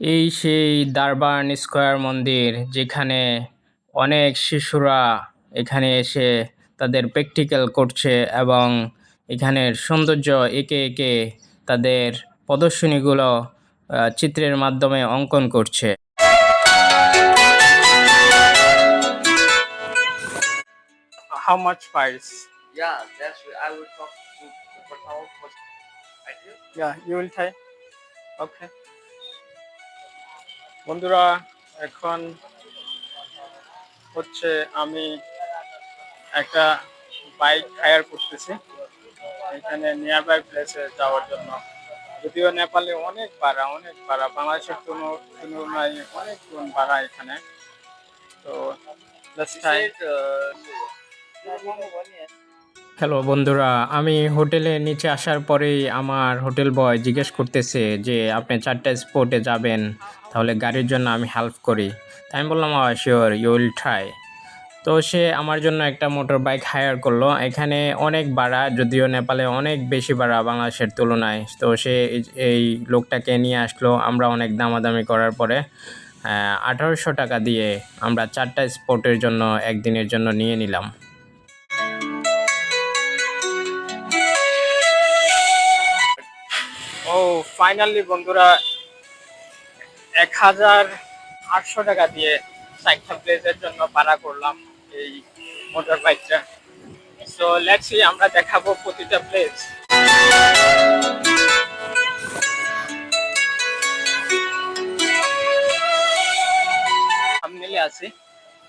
এই সেই দারবান স্কোয়ার মন্দির যেখানে অনেক শিশুরা এখানে এসে তাদের প্র্যাকটিক্যাল করছে এবং এখানের সৌন্দর্য একে একে তাদের প্রদর্শনীগুলো আহ, চিত্রের মাধ্যমে অঙ্কন করছে How much price? Yeah, that's I will talk to the. I do. Yeah, you will try. Okay. বন্ধুরা, এখন হচ্ছে আমি একটা বাইক হায়ার করতেছি। এখানে নিয়ার বাই প্লেসে যাওয়ার জন্য। যদিও নেপালে অনেক ভাড়া অনেক ভাড়া। বাংলাদেশের কোনো তুলনায় অনেক গুণ ভাড়া এখানে। তো হ্যালো বন্ধুরা। আমি হোটেলে নিচে আসার পরেই আমার হোটেল বয় জিজ্ঞেস করতেছে যে, আপনি চারটা স্পটে যাবেন? তাহলে গাড়ির জন্য আমি হেল্প করি। তাই আমি বললাম শিওর ইউ উইল ট্রাই তো সে আমার জন্য একটা মোটর বাইক হায়ার করল। এখানে অনেক ভাড়া, যদিও নেপালে অনেক বেশি ভাড়া বাংলাদেশের তুলনায়। তো সে এই- লোকটাকে নিয়ে আসলো আমরা অনেক দামাদামি করার পরে। আঠারোশো টাকা দিয়ে আমরা চারটা স্পটের জন্য একদিনের জন্য নিয়ে নিলাম। ও ফাইনালি বন্ধুরা এক হাজার আটশো টাকা দিয়ে সাইকেল প্লেসের জন্য ভাড়া করলাম এই মোটর বাইকটা সো লেটস আমরা দেখাবো প্রতিটা প্লেস থামনেলে আছি।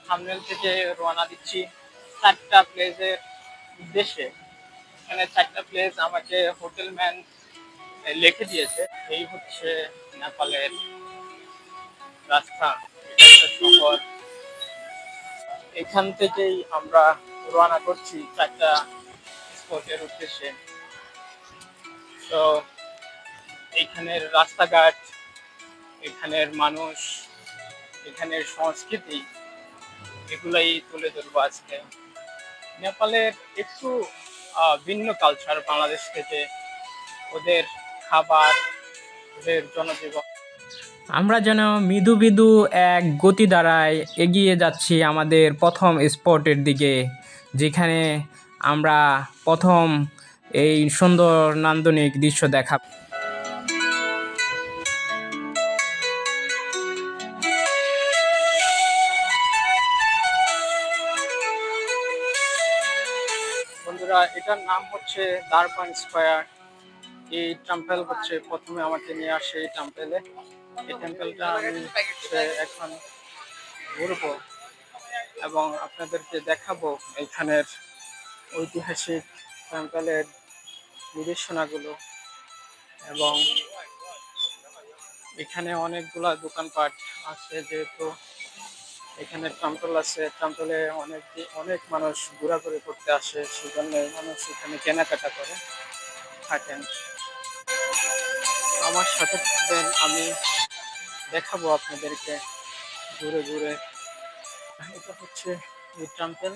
থামনেল থেকে রওনা দিচ্ছি চারটা প্লেসের উদ্দেশ্যে। এখানে চারটা প্লেস আমাকে হোটেল ম্যান লিখে দিয়েছে। এই হচ্ছে নেপালের রাস্তা এটা একটা শহর। এখান থেকেই আমরা রওনা করছি চারটা স্পটের উদ্দেশ্যে। তো এখানের রাস্তাঘাট, এখানের মানুষ, এখানের সংস্কৃতি, এগুলাই তুলে ধরবো আজকে। নেপালের একটু ভিন্ন কালচার বাংলাদেশ থেকে। ওদের খাবার, ওদের জনজীবন। আমরা যেন মৃদু মৃদু এক গতি দ্বারায় এগিয়ে যাচ্ছি আমাদের প্রথম স্পটের দিকে, যেখানে আমরা প্রথম এই সুন্দর নান্দনিক দৃশ্য দেখা বন্ধুরা, এটার নাম হচ্ছে দারপান স্কোয়ার। এই টেম্পল হচ্ছে প্রথমে আমাকে নিয়ে আসে এই টেম্পলে এই টেম্পলটা আমি এখন ঘুরবো এবং আপনাদেরকে দেখাবো এখানের ঐতিহাসিক টেম্পলের নির্দেশনাগুলো এবং এখানে অনেকগুলা দোকানপাট আছে যেহেতু এখানে টেম্পল আছে টেম্পলে অনেক অনেক মানুষ ঘোরাঘুরি করতে আসে সেই জন্য মানুষ এখানে কেনাকাটা করে থাকেন। আমার সাথে থাকবেন আমি দেখাবো আপনাদেরকে। ঘুরে ঘুরে। এটা হচ্ছে এই টেম্পল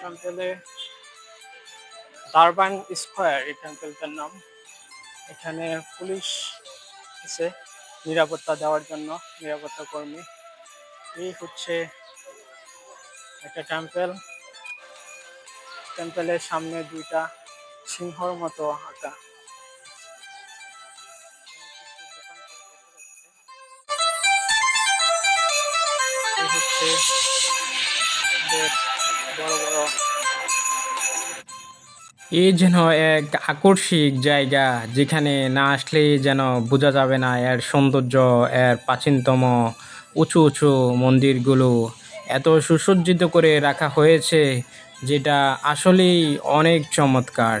টেম্পলে দারবান স্কোয়ার এই টেম্পলটার নাম। এখানে পুলিশ আছে নিরাপত্তা দেওয়ার জন্য নিরাপত্তা কর্মী। এই হচ্ছে একটা টেম্পল টেম্পলের সামনে দুইটা সিংহর মতো আঁকা। হচ্ছে এই যেন এক আকর্ষিক জায়গা, যেখানে না আসলেই যেন বোঝা যাবে না এর সৌন্দর্য, এর প্রাচীনতম উঁচু উঁচু মন্দিরগুলো। এত সুসজ্জিত করে রাখা হয়েছে, যেটা আসলেই অনেক চমৎকার।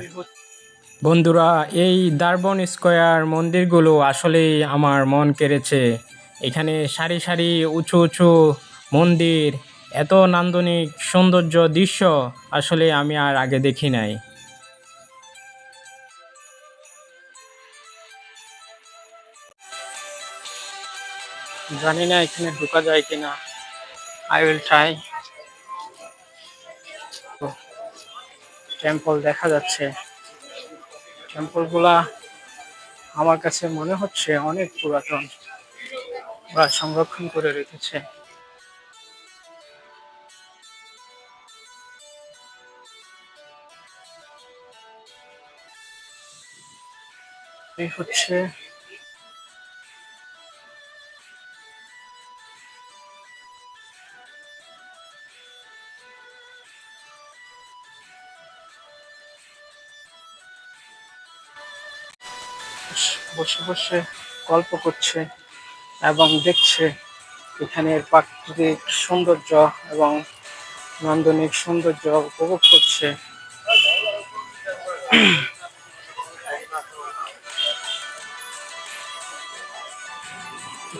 বন্ধুরা, এই দারবন স্কোয়ার মন্দিরগুলো আসলেই আমার মন কেড়েছে। এখানে সারি সারি উঁচু উঁচু মন্দির, এত নান্দনিক সৌন্দর্য দৃশ্য আসলে আমি আর আগে দেখি নাই। জানি না এখানে ঢোকা যায় কিনা। আই উইল ট্রাই টেম্পল দেখা যাচ্ছে। টেম্পলগুলা আমার কাছে মনে হচ্ছে অনেক পুরাতন ওরা সংরক্ষণ করে রেখেছে। এই হচ্ছে বসে বসে গল্প করছে এবং দেখছে এখানের প্রাকৃতিক সৌন্দর্য এবং নান্দনিক সৌন্দর্য উপভোগ করছে।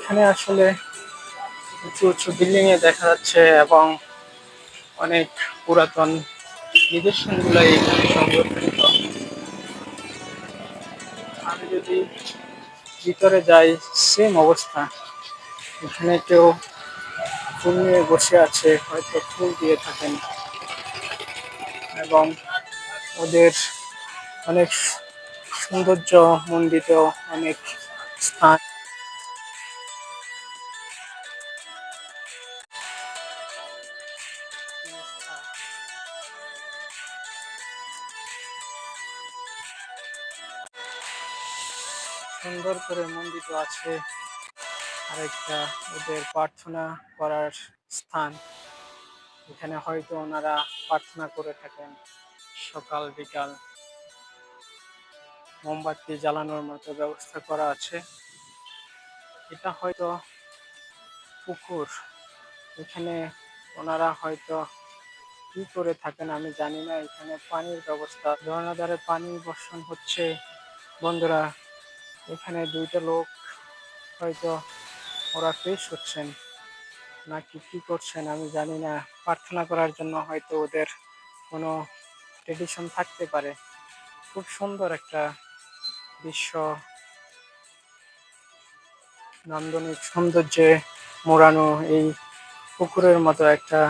এখানে আসলে উঁচু উঁচু বিল্ডিং এ দেখা যাচ্ছে এবং অনেক পুরাতন নিদর্শনগুলো এখানে সংরক্ষিত। আমি যদি ভিতরে যাই সেম অবস্থা। এখানে কেউ ফুল নিয়ে বসে আছে, হয়তো ফুল দিয়ে থাকেন। এবং ওদের অনেক সৌন্দর্য মণ্ডিত অনেক স্থান। সুন্দর করে মণ্ডিত আছে। আরেকটা ওদের প্রার্থনা করার স্থান। এখানে হয়তো ওনারা প্রার্থনা করে থাকেন সকাল, বিকাল। মোমবাতি জ্বালানোর মতো ব্যবস্থা করা আছে। এটা হয়তো পুকুর। এখানে ওনারা হয়তো কি করে থাকেন আমি জানি না। এখানে পানির ব্যবস্থা। ঝর্ণাধারে পানি বর্ষণ হচ্ছে। বন্ধুরা এখানে দুইটা লোক হয়তো ওরা ফ্রেশ হচ্ছেন নাকি কি করছেন আমি জানি না। প্রার্থনা করার জন্য হয়তো ওদের কোনো ট্রেডিশন থাকতে পারে। খুব সুন্দর একটা দৃশ্য। নান্দনিক সৌন্দর্যে মোড়ানো এই পুকুরের মতো একটা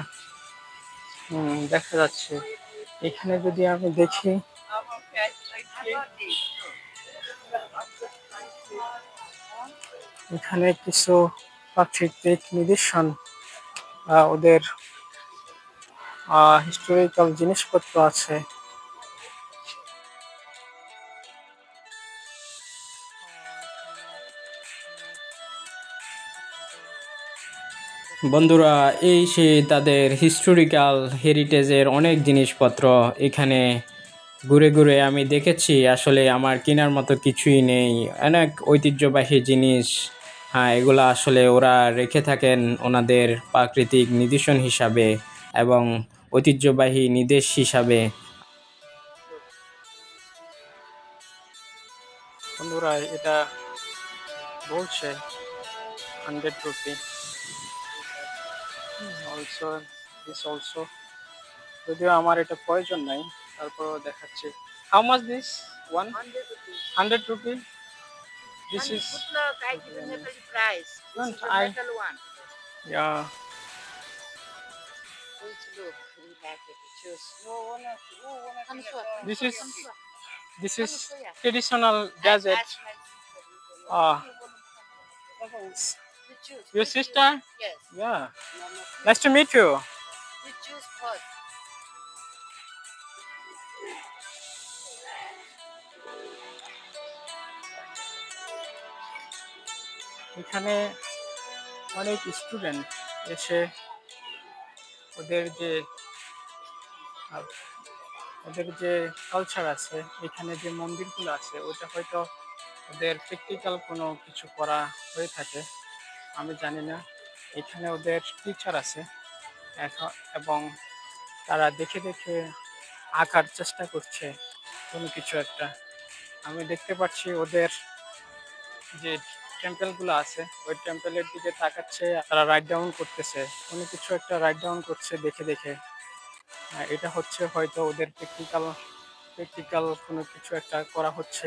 দেখা যাচ্ছে। এখানে যদি আমি দেখি এখানে কিছু প্রাকৃতিক নিদর্শন ওদের হিস্টোরিক্যাল জিনিসপত্র আছে। বন্ধুরা, এই সে তাদের হিস্টোরিক্যাল হেরিটেজের অনেক জিনিসপত্র এখানে ঘুরে ঘুরে আমি দেখেছি। আসলে আমার কেনার মতো কিছুই নেই। অনেক ঐতিহ্যবাহী জিনিস হ্যাঁ এগুলো আসলে ওরা রেখে থাকেন ওনাদের প্রাকৃতিক নিদর্শন হিসাবে এবং ঐতিহ্যবাহী নিদেশ হিসাবে। বন্ধুরা এটা বলছে hundred rupee. Also this also যদিও আমার এটা প্রয়োজন নাই তারপরও দেখাচ্ছে। How much this one 100 rupees. Hundred rupee? This and is. Good luck. I give prize. This the I... metal one. Yeah. This is this is traditional desert. Ah. Uh, your sister? Yes. Yeah. Nice to meet you. You choose. এখানে অনেক student এসে ওদের যে ওদের যে culture আছে, এখানে যে মন্দিরগুলো আছে, ওটা হয়তো ওদের প্র্যাকটিক্যাল কোনো কিছু করা হয়ে থাকে, আমি জানি না। এখানে ওদের টিচার আছে, এখন- এবং তারা দেখে দেখে আঁকার চেষ্টা করছে কোনো কিছু একটা। আমি দেখতে পাচ্ছি ওদের যে টেম্পেলগুলো আছে, ওই টেম্পেলের দিকে তাকাচ্ছে, তারা রাইট ডাউন করতেছে। কোনো কিছু একটা রাইট ডাউন করছে দেখে দেখে। এটা হচ্ছে হয়তো ওদের প্র্যাকটিক্যাল প্র্যাকটিক্যাল কোনো কিছু একটা করা হচ্ছে।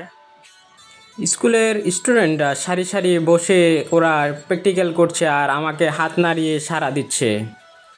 স্কুলের স্টুডেন্টরা সারি সারি বসে ওরা প্র্যাকটিক্যাল করছে আর আমাকে হাত নাড়িয়ে সারা দিচ্ছে।